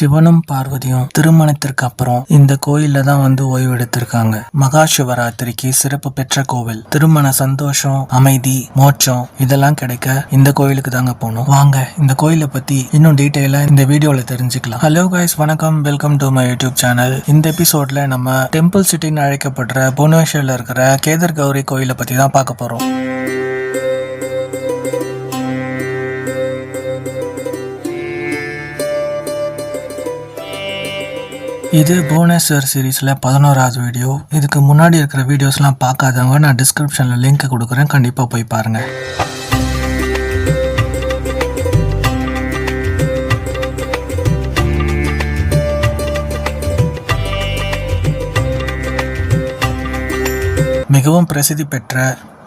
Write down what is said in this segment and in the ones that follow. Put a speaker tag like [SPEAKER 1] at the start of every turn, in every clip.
[SPEAKER 1] சிவனும் பார்வதியும் திருமணத்திற்கு அப்புறம் இந்த கோயில்ல தான் வந்து ஓய்வு எடுத்திருக்காங்க. மகா சிவராத்திரிக்கு சிறப்பு பெற்ற கோவில். திருமண சந்தோஷம் அமைதி மோட்சம் இதெல்லாம் கிடைக்க இந்த கோயிலுக்கு தாங்க போகணும் வாங்க இந்த கோயிலை பத்தி இன்னும் டீட்டெயிலா இந்த வீடியோல தெரிஞ்சுக்கலாம். ஹலோ கைஸ் வணக்கம். Welcome to my YouTube channel இந்த எபிசோட்ல நம்ம டெம்பிள் சிட்டின்னு அழைக்கப்படுற புவனேஸ்வரில் இருக்கிற கேதர் கௌரி கோயிலை பத்தி தான் பார்க்க போறோம். இது புவனேஸ்வர் சீரீஸில் பதினோராவது வீடியோ இதுக்கு முன்னாடி இருக்கிற வீடியோஸ்லாம் பார்க்காதவங்க நான் டிஸ்கிரிப்ஷனில் லிங்க் கொடுக்குறேன். கண்டிப்பாக போய் பாருங்கள் மிகவும் பிரசித்தி பெற்ற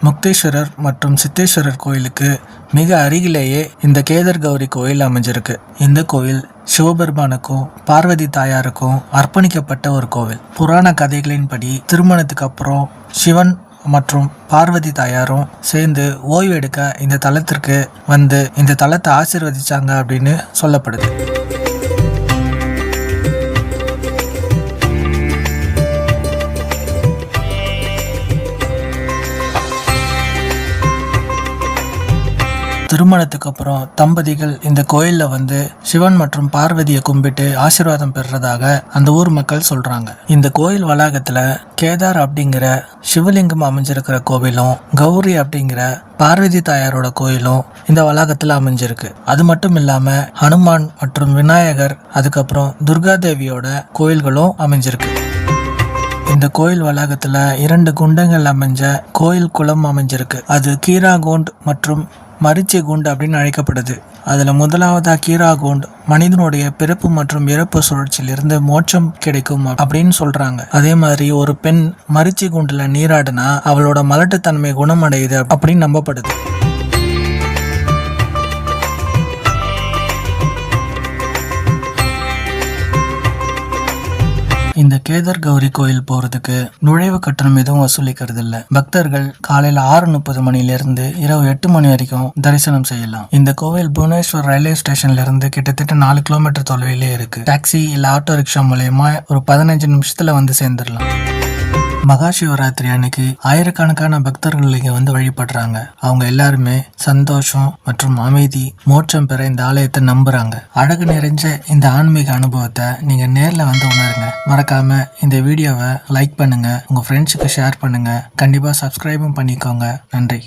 [SPEAKER 1] முக்தேஸ்வரர் மற்றும் சித்தேஸ்வரர் கோயிலுக்கு மிக அருகிலேயே இந்த கேதர் கௌரி கோயில் அமைஞ்சிருக்கு. இந்த கோயில் சிவபெருமானுக்கும் பார்வதி தாயாருக்கும் அர்ப்பணிக்கப்பட்ட ஒரு கோவில். புராண கதைகளின்படி திருமணத்துக்கு அப்புறம் சிவன் மற்றும் பார்வதி தாயாரும் சேர்ந்து ஓய்வெடுக்க இந்த தலத்திற்கு வந்து இந்த தலத்தை ஆசிர்வதிச்சாங்க அப்படின்னு சொல்லப்படுது. திருமணத்துக்கு அப்புறம் தம்பதிகள் இந்த கோயிலில் வந்து சிவன் மற்றும் பார்வதியை கும்பிட்டு ஆசீர்வாதம் பெறுறதாக அந்த ஊர் மக்கள் சொல்றாங்க. இந்த கோயில் வளாகத்துல கேதார் அப்படிங்கிற சிவலிங்கம் அமைஞ்சிருக்கிற கோவிலும் கௌரி அப்படிங்கிற பார்வதி தாயாரோட கோயிலும் இந்த வளாகத்தில் அமைஞ்சிருக்கு. அது மட்டும் இல்லாம ஹனுமான் மற்றும் விநாயகர் அதுக்கப்புறம் துர்கா தேவியோட கோயில்களும் அமைஞ்சிருக்கு. இந்த கோயில் வளாகத்துல இரண்டு குண்டங்கள் அமைஞ்ச கோயில் குளம் அமைஞ்சிருக்கு. அது கீராகோண்ட் மற்றும் மரிச்சி குண்டு அப்படின்னு அழைக்கப்படுது. அதில் முதலாவதாக கீரா குண்ட் மனிதனுடைய பிறப்பு மற்றும் இறப்பு சுழற்சியிலிருந்து மோட்சம் கிடைக்கும் அப்படின்னு சொல்கிறாங்க அதே மாதிரி ஒரு பெண் மரிச்சி குண்டில் நீராடினா அவளோட மலட்டுத்தன்மை குணமடையுது அப்படின்னு நம்பப்படுது. இந்த கேதர் கௌரி கோயில் போறதுக்கு நுழைவு கட்டணம் எதுவும் வசூலிக்கிறது இல்ல. பக்தர்கள் காலையில ஆறு முப்பது மணில இருந்து இரவு எட்டு மணி வரைக்கும் தரிசனம் செய்யலாம். இந்த கோவில் புவனேஸ்வர் ரயில்வே ஸ்டேஷன்ல இருந்து கிட்டத்தட்ட நாலு கிலோமீட்டர் தொலைவிலே இருக்கு. டாக்ஸி இல்ல ஆட்டோ ரிக்ஷா மூலயமா ஒரு பதினஞ்சு நிமிஷத்துல வந்து சேர்ந்துடலாம். மகா சிவராத்திரி அன்னைக்கு ஆயிரக்கணக்கான பக்தர்கள் இங்க வந்து வழிபடுறாங்க. அவங்க எல்லாருமே சந்தோஷம் மற்றும் அமைதி மோட்சம் பெற இந்த ஆலயத்தை நம்புறாங்க. அழகு நிறைஞ்ச இந்த ஆன்மீக அனுபவத்தை நீங்க நேர்ல வந்து உணருங்க. மறக்காம இந்த வீடியோவை லைக் பண்ணுங்க. உங்க ஃப்ரெண்ட்ஸுக்கு ஷேர் பண்ணுங்க. கண்டிப்பா சப்ஸ்கிரைபும் பண்ணிக்கோங்க. நன்றி.